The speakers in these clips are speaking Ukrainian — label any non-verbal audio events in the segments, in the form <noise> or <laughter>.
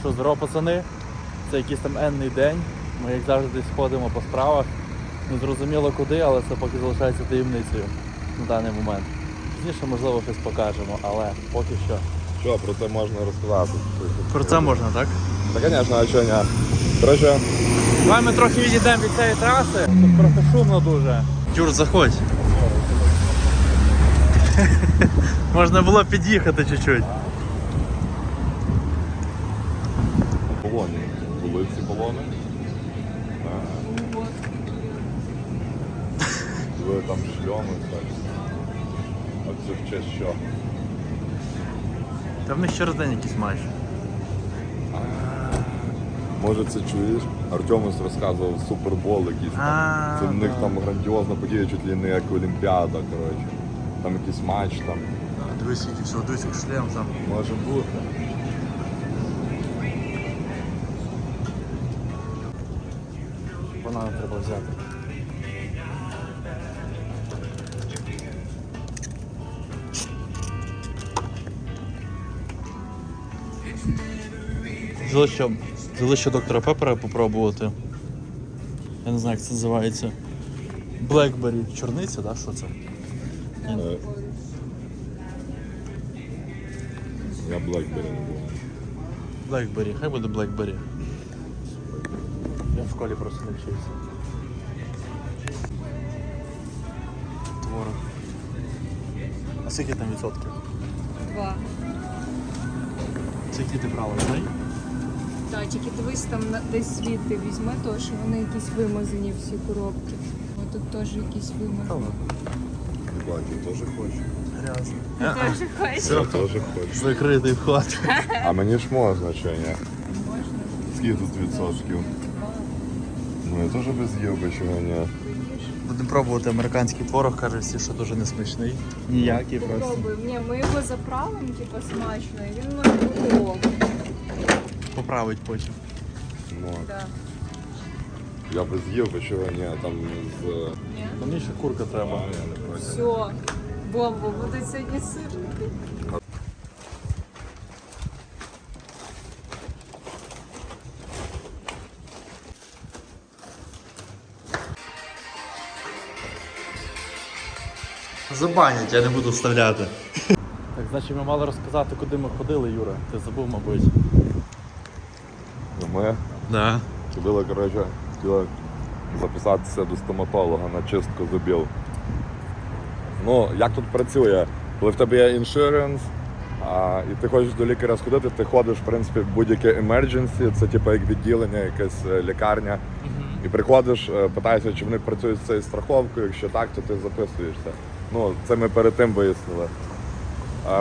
Що здорово, пацани? Це якийсь там енний день. Ми як завжди десь ходимо по справах. Не зрозуміло куди, але це поки залишається таємницею на даний момент. Пізніше, можливо, щось покажемо, але поки що. Що, про це можна розказати? Про це можна, так? Та, звісно, а чого ні? Коротше, Давай ми трохи відійдемо від цієї траси. Тут просто шумно дуже. Юр, заходь. <laughs> Можна було під'їхати чуть-чуть. полони. Були ці полони. Ви там шльоми, так. А це в честь що? Та в них через день якийсь матч. Може це чуєш? Артемус розказував супербол якийсь там. Це в них там грандіозна подія, чуть ли не як Олімпіада, коротше. Там якийсь матч там. Дивись, який все, дивись, як шлем там. Може бути. Банани треба взяти. Взяли ще, взяли ще доктора Пепера попробувати. Я не знаю, як це називається. Блекбері. Чорниця, да? Що це? Е, Я Блекбері не був. Блекбері, хай буде Блекбері. Я в школі просто не вчився. Творог. А скільки там відсотків? Два. Які ти брала, знай? Так, тільки дивись там на- десь звідти візьми, то що вони якісь вимазані всі коробки. Ось тут теж якісь вимазані. Блекбері теж хочу. Грязно. Теж хочеш? Я теж хочу. Закритий вход. А мені ж можна чи ні? Можна. Скільки тут відсотків? Ну я теж без їв, чого ні. Будемо пробувати американський творог, каже всі, що дуже несмачний. Ніякий просто. Попробуємо. Ні, ми його заправимо, типу, смачно, і він може бути ок. Поправить потім. Ну, Да. я без їв, чого ні, там з... Ні? Мені ще курка треба. Я не проти. Все. Бомба, буде сьогодні сирники. Забанять, я не буду вставляти. Так, значить ми мали розказати, куди ми ходили, Юра. Ти забув, мабуть. Ми Да. ходили, коротше, хотіли записатися до стоматолога на чистку зубів. Ну, як тут працює? Коли в тебе є іншуренс, а, і ти хочеш до лікаря сходити, ти ходиш, в принципі, в будь-яке emergency, це типу як відділення, якась е, лікарня. І приходиш, е, питаєшся, чи вони працюють з цією страховкою. Якщо так, то ти записуєшся. Ну, це ми перед тим вияснили.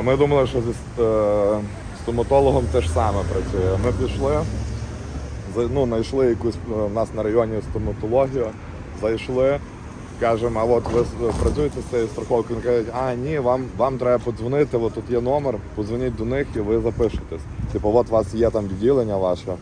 Ми думали, що зі е, стоматологом те ж саме працює. Ми пішли, ну, знайшли якусь у в нас на районі стоматологію, зайшли, кажемо, а от ви працюєте з цією страховкою. Вони кажуть, а ні, вам, вам треба подзвонити, от тут є номер, подзвоніть до них і ви запишетесь. Типу, от у вас є там відділення ваше.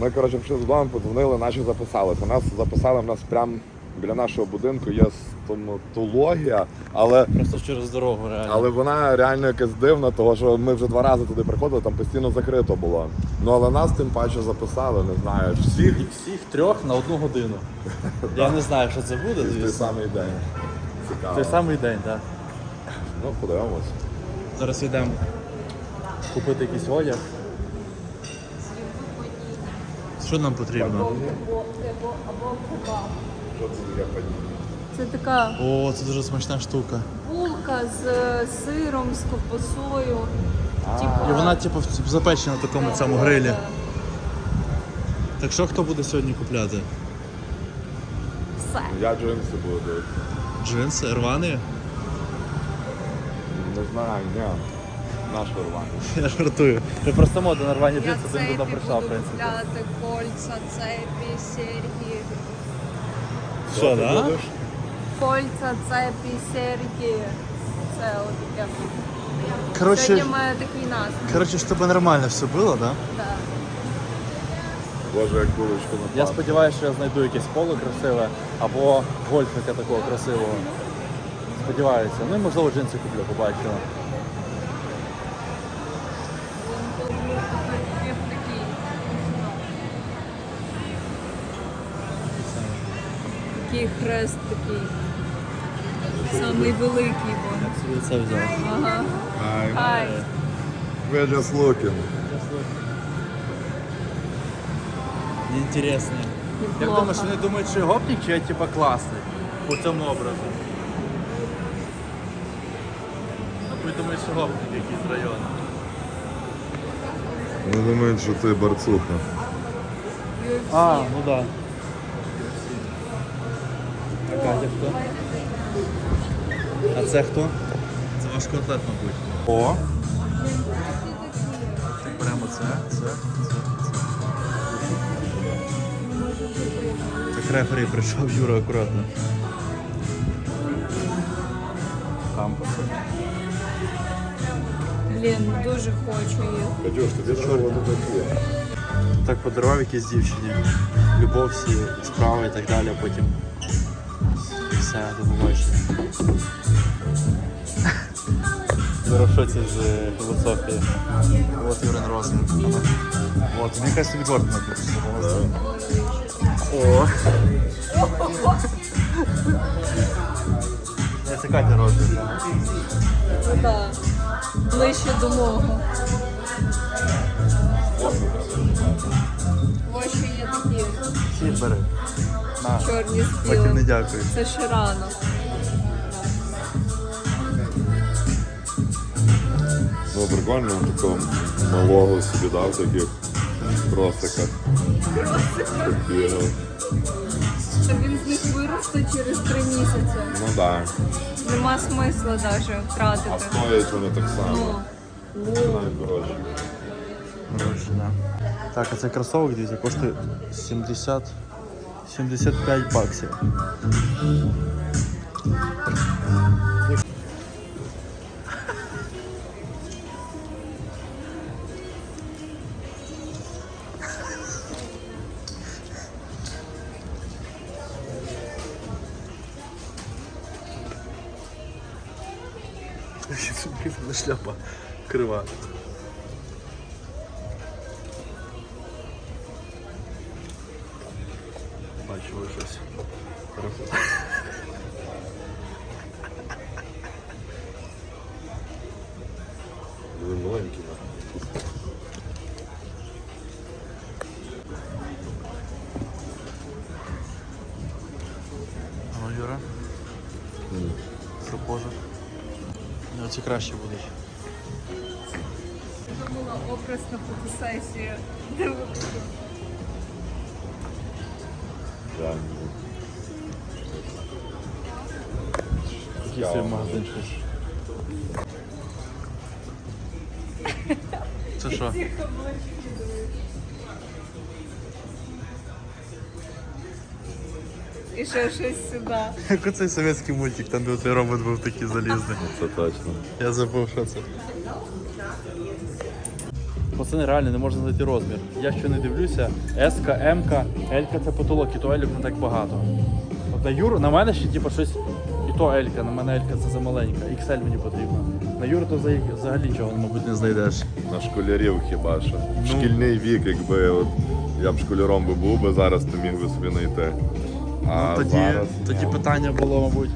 Ми, коротше, пішли додому, подзвонили, наші записалися. Нас записали, в нас прямо біля нашого будинку є стоматологія, але, Просто через дорогу реально. але вона реально якась дивна, тому що ми вже два рази туди приходили, там постійно закрито було. Ну але нас тим паче записали, не знаю, всіх І всіх трьох на одну годину. Я не знаю, що це буде, в той звісно. самий день. Цікаво. Той самий день, так. Ну, подивимось. Зараз йдемо купити якийсь одяг. Що нам потрібно? Або, або, або кебаб. Таке падіння? Це така О, це дуже смачна штука. булка з е, сиром, з ковбасою. Типа- І вона, типу, в- запечена на такому цьому грилі. Так що хто буде сьогодні купляти? Все. Я джинси буду. Джинси, рвані? Не знаю, ні. Наш рваний. Я жартую. Це просто мода на рвані Я джинси, тим туди цепі прийшла, в буду принципі. купляти кольця, цепі, серьги. Що, да? Кольця, цепі, серьги. Це от таке. Коротше, Сьогодні мене такий настрій. коротше, щоб нормально все було, да? Да. Боже, як булочку на Я сподіваюся, що я знайду якесь поло красиве або гольфика такого красивого. Сподіваюся. Ну і можливо джинси куплю, побачимо. Він такий такий хрест такий. Самий великий собі це взяв? Ага. Hi. Ай. We're just looking. Неінтересний. Як Неплохо. думаєш, вони думають, що я гопник, чи я типа класний по цьому образу? Або думають, що гопник якийсь з району. Вони думають, що ти барцуха. А, ну да. А хто? А це хто? Це ваш котлет, мабуть. О! Так беремо це, це, це, це. Так рефері прийшов, Юра, акуратно. Кампус. Блін, дуже хочу їх. Катюш, тобі що вони такі? Так подарував якійсь дівчині. Любов всі справи і так далі, а потім. Все, до побачення. Зараз в шоці з філософії. От Юрин розум. От, мені якась тобі гордо О. Я це Катя. Ну да. Ближче до мого. Ось ще є такі Всі бери. На. чорні з Потім не білим. дякую. Це ще рано. Ну, прикольно, такого малого собі дав таких кросиках. Бігав. Та він з них виросте через три місяці. Ну так. Да. Нема смисла навіть А втратити. стоять вони так само. Ну, Найдорожчі. Гроші, да. Так, а цей кросовок, дивіться, коштує 70, 75 баксів. Шляпа крива. Бачу ви щось. Вони маленькі. Ну, Юра. Що поза? Ну, ці краще будуть. думала образ на фотосесію. Собі магазин щось. Це що? І ще щось сюди. Як оцей совєтський мультик, там де цей робот був такий залізний. Це точно. Я забув, що це. Пацани реально не можна знайти розмір. Я що не дивлюся, S, М, L це потолок, і то L не так багато. От на Юру, на мене ще типу, щось, і то L, на мене L це замаленька, XL мені потрібно. На Юру то взагалі- взагалі нічого, мабуть, не знайдеш. На школярів хіба що. Ну. Шкільний вік, якби от, я б школяром би був би зараз, то міг би собі знайти. А Ну, тоді, зараз тоді питання було, мабуть.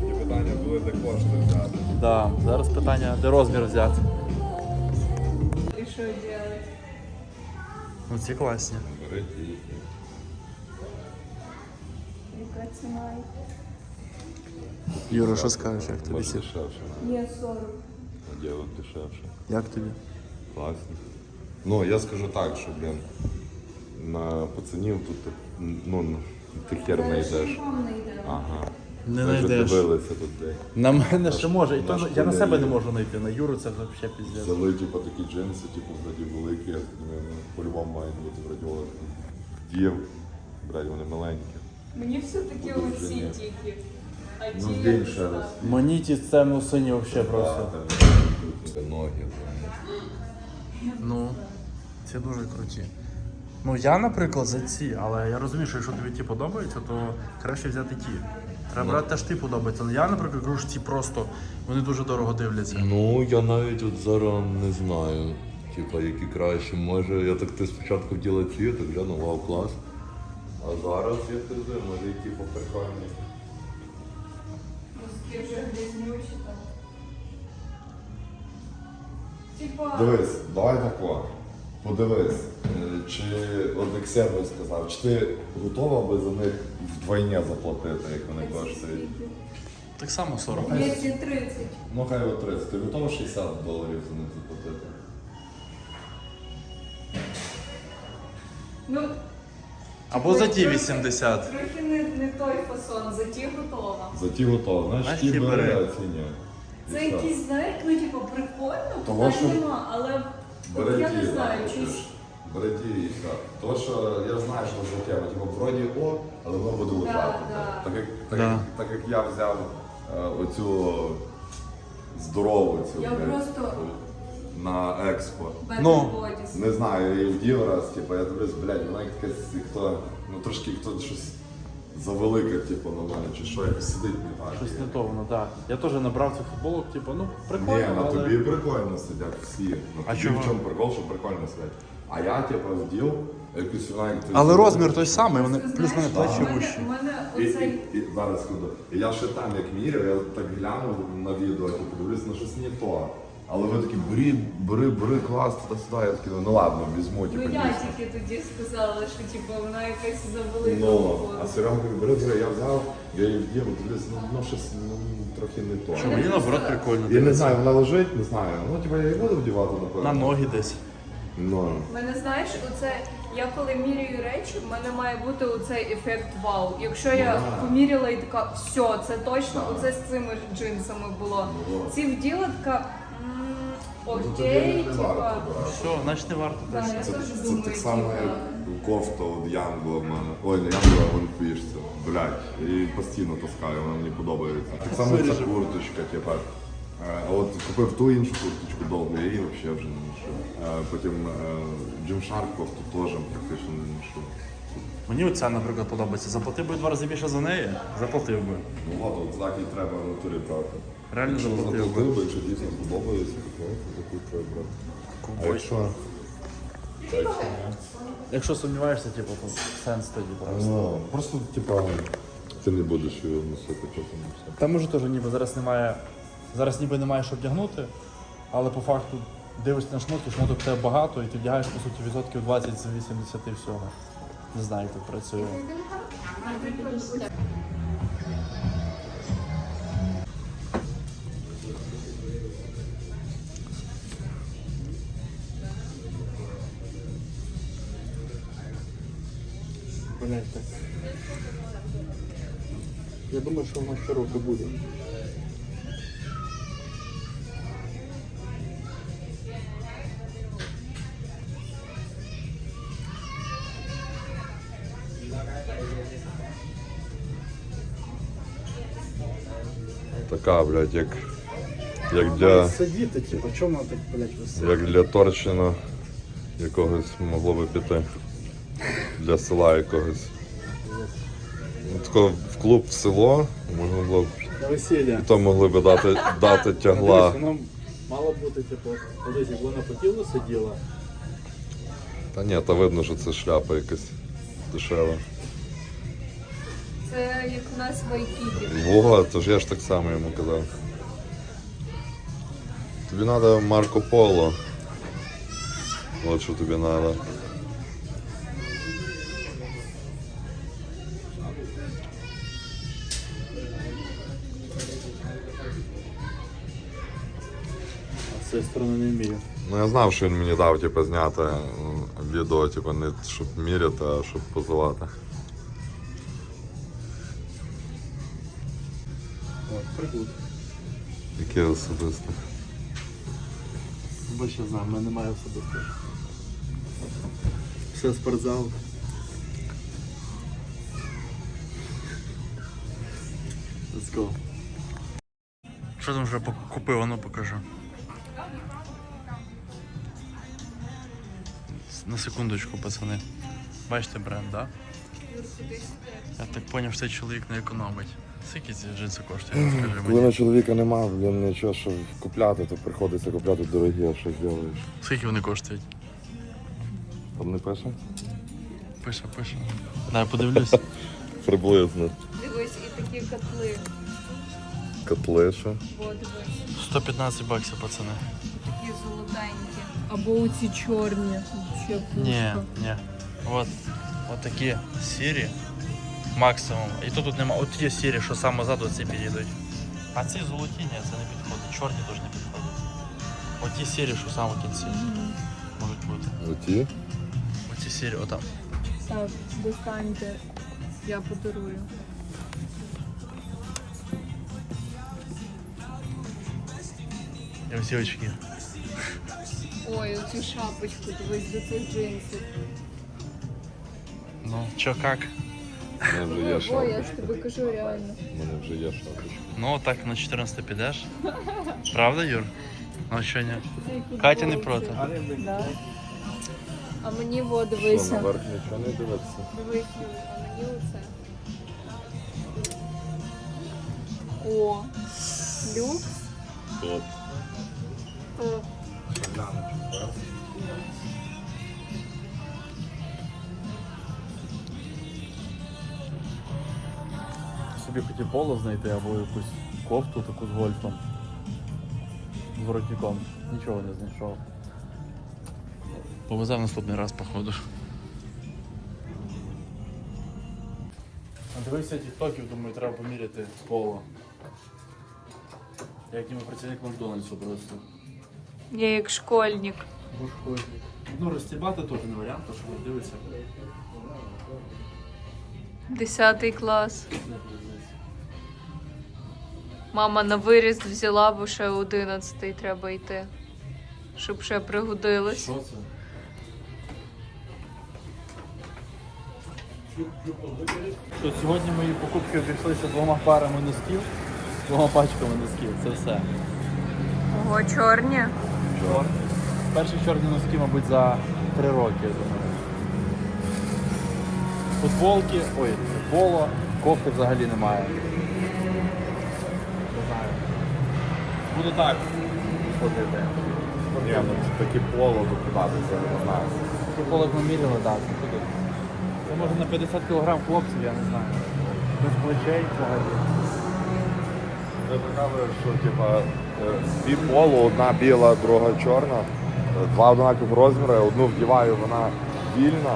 Тоді питання були, де кошти взяти. Да, зараз питання, де розмір взяти. І що робити? Ну ці класні. Бери ті. Яка? Юра, що скажеш, як тобі Може ці? дешевше. Є 40. Є от дешевше. Як тобі? Класно. Ну, я скажу так, що, блін, на пацанів тут ти, ну, ти хер не йдеш. Вам не йде. Ага. Не Ми вже знайдеш. дивилися тут де. На мене ще може, і то наш я на себе не можу знайти. На Юру це взагалі піздець. Взяли, типу, такі джинси, типу, вроді великі, я думаю, ну, по-любому мають бути вроді от, дів. Блядь, вони маленькі. Мені все-таки оці тільки. А Ну, ті більше раз. Мені ті темно сині взагалі просто. Ноги. Ну, це дуже круті. Ну я, наприклад, за ці, але я розумію, що якщо тобі ті подобаються, то краще взяти ті. Треба брати те, що ти подобається. Але я, наприклад, кажу, що ці просто вони дуже дорого дивляться. Ну, я навіть от зараз не знаю, типа, які краще. Може, я так ти спочатку вділа ці, так глянув, вау, клас. А зараз я туди, може які поприкольні. Носки вже грязнючі. Типа, Дивись, давай тако. Подивись, е, чи Сергій сказав, чи ти готова би за них вдвойні заплатити, як вони коштують? Так само 40. 230. Ну хай от 30. Ти готова 60 доларів за них заплатити? Ну, Або за ті 80. трохи не, не той фасон, за ті готова. За ті готова, знаєш, Знаєш, ті ті бери, бери. І Це якийсь, знаєш, ну типу прикольно, Того, питань що- нема, але Бери от я не знаю, так, чи ти ті і все. Тому що я знаю, що за тема, типу, вроді о, але воно буде лежати. да. Так, як, так, Да. як, так як я взяв е, оцю здорову цю Я блядь, просто- на експо. Ну. Не знаю, я її вдів раз, типу, я дивлюсь, блядь, вона якась, як то, ну трошки як то щось завелике, типу, на мене, чи що, якось сидить не так. Щось не то воно, так. Я теж набрав цих футболок, типу, ну Ні, прикольно, на але... тобі прикольно сидять всі. На А тобі чого? в чому прикол, що прикольно сидять. А я, типу, вдів, якусь вона як ти- Але розмір той самий, вони плюс мене плечі. У мене І, оцей і, і зараз скажу. І я ще там як міряв, я так глянув на відео, типу, дивлюсь, ну щось не то. Але ви такі, бери, бери, бери, клас, та сюди. Я такий, ну ладно, візьму, типу, Ну я дійсно. тільки тоді сказала, що типу вона якась завелика. Ну, а Серега говорить, бери, бери, я взяв, я її вдів, дивлюсь, ну, ну щось ну, трохи не то. Що, мені наоборот прикольно. Я не знаю, вона лежить, не знаю. Ну, типу, я її буду вдівати, напевно. На ноги десь. Ну. Мене знаєш, оце я коли міряю речі, в мене має бути оцей ефект вау. Якщо я поміряла і така, все, це точно, оце з цими джинсами було. Ну. Ці вділа така. м, Ну, Окей, типа. Все, значить не варто Да, десь. я Це, теж це думаю, так само, типа. як кофта від Янгла в мене. Ой, не Янгла, а це. Блядь, я її постійно таскаю, вона мені подобається. Так само ця курточка, типа. А от купив ту іншу курточку довго, я її взагалі вже не ношу. Е, Потім Gymshark кофту теж практично не ношу. Мені оця, наприклад, подобається. Заплатив би два рази більше за неї, заплатив би. Ну от, от так і треба в натурі брати. Реально Якщо заплатив би. заплатив би, якщо дійсно подобається, то таку треба брати. А Ковбой. якщо... Якщо сумніваєшся, типу, то сенс тоді просто. Ну, просто, типа, ти не будеш її носити, що там все. Там може теж ніби зараз немає. Зараз ніби немає що вдягнути, але по факту дивишся на шмотки, шмоток тебе багато, і ти вдягаєш по суті відсотків 20 з 80 всього. Не знаю, як тут працює. Я думаю, що воно широке буде. Така, блядь, як, як для, Сидіти, типу, чому так, блять, висить? як для Торчина якогось могло би піти. Для села якогось. Тако в клуб в село можна було б. На весілля. І то могли б дати, дати тягла. Дивись, воно мало бути, типу, подивись, як вона по тілу сиділа. Та ні, та видно, що це шляпа якась дешева. Це як у нас в Айкіді. Во, то ж я ж так само йому казав. Тобі треба Марко Поло. От що тобі треба. А з цієї сторони не вмію. Ну я знав, що він мені дав типу, зняти відео, типу, не щоб міряти, а щоб позивати. Яке особисте. Бо ще знаю, в мене немає особисто. Все спортзал. Let's go. Що там вже купив, ну покажу. На секундочку, пацани. Бачите бренд, так? Да? Я так зрозумів, що цей чоловік не економить. Скільки ці джинси коштують? Скажи Коли мені. на чоловіка нема, блін, нічого, що купляти, то приходиться купляти дорогі, а що зробиш. Скільки вони коштують? Там не пише? Пише, пише. Дай подивлюсь. <laughs> Приблизно. Дивись, і такі котли. Котлеша. О, дивись. 115 баксів, пацани. Такі золотенькі. Або оці чорні. Ще Ні, ні. От, от такі сірі. Максимум. І тут, тут нема. От є сірі, що саме ззаду ці підійдуть. А ці золоті, ні, це не підходить. Чорні теж не підходять. От ті сірі, що саме в кінці. Можуть бути. Оті. Оці сірі, отам. Так, достаньте. Я подарую. І всі очки. Ой, оцю шапочку, дивись до цих джинсів. Ну, чо як? У мене вже є Ой, я шапочка. ж тобі кажу реально. У мене вже є шапочка. Ну, так на 14 підеш. Правда, Юр? Ну, що ні? Ці Катя не футболки. проти. Да. А мені во, Що, дивися. наверх нічого не дивиться? Дивись, Юль, а мені оце. О, люкс. Топ. Топ. Собі хотів поло знайти або якусь кофту таку з гольфом. З воротником. Нічого не знайшов. Повезав наступний раз, походу. Дивився тіктоків, думаю, треба поміряти поло. Як ніби працівник Макдональдсу просто. Я як школьник. Бушкою. Ну, розстібати теж не варіант, то що ви дивиться. Десятий клас. Мама на виріст взяла, бо ще одинадцятий треба йти. Щоб ще пригодилось. Що це? Що, сьогодні мої покупки обійшлися двома парами носків, двома пачками носків. Це все. Ого, чорні. Чорні. Перші чорні носки, мабуть, за три роки, я думаю. Футболки, ой, поло, кофти взагалі немає. Не знаю. Буду так ходити. Ні, ну це такі поло до куди це не знаю. Ці полок ми міряли, так, це може на 50 кг хлопців, я не знаю. Без плечей взагалі. Це показує, що типа е, дві поло, одна біла, друга чорна, е, два однакові розміри, одну вдіваю, вона вільна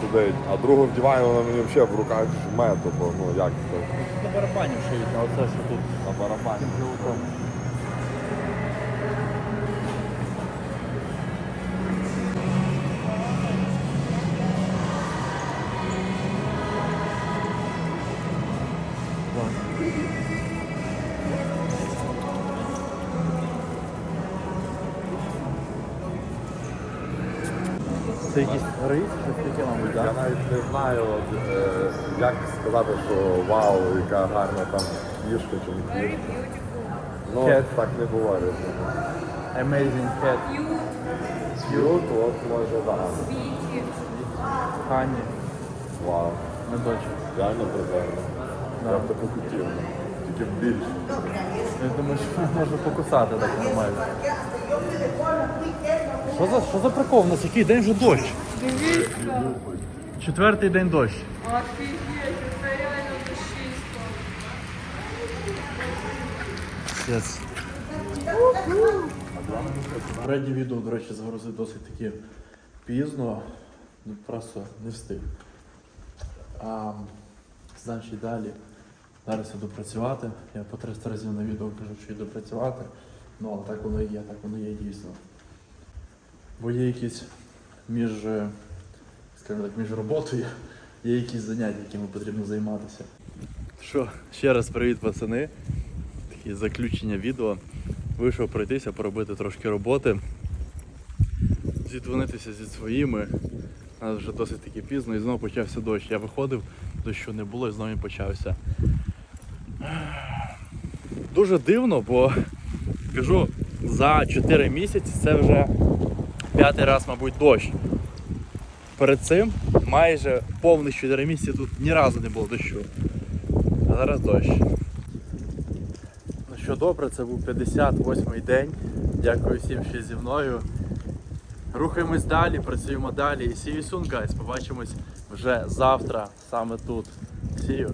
сидить, а другу вдіваю, вона мені взагалі в руках жме, тобто, ну як це На барабані шиють, а оце що тут. на барабані. Це якийсь рис, щось таке, мабуть, Я так? навіть не знаю, от, е, як сказати, що вау, яка гарна там їжка чи не їжка. Ну, Cat. так не говорять. Amazing cat, Cute, от може да. honey, Вау. медочок. Реально прикольно. Да. Я б таку хотів. Тільки більше. Я думаю, що <laughs> можна покусати так нормально. Що за, що за прикол? У нас який день вже дощ? Дивіться. Четвертий день дощ. Офігеть. Попереднє відео, до речі, загрузив досить таки пізно, ну просто не встиг. А, значить далі. Зараз іду працювати. Я по 300 разів на відео кажу, що йду працювати. Ну, але так воно і є, так воно є дійсно. Бо є якісь між, е, скажімо так, між роботою, є якісь заняття, якими потрібно займатися. Що, ще раз привіт, пацани. Таке заключення відео. Вийшов пройтися, поробити трошки роботи, зідзвонитися зі своїми. Але вже досить таки пізно і знову почався дощ. Я виходив, дощу не було і знову він почався. Дуже дивно, бо кажу, за 4 місяці це вже п'ятий раз, мабуть, дощ. Перед цим майже повних 4 місяці тут ні разу не було дощу. А зараз дощ. Ну що добре, це був 58-й день. Дякую всім, що зі мною. Рухаємось далі, працюємо далі. І you soon, guys. Побачимось вже завтра, саме тут. You.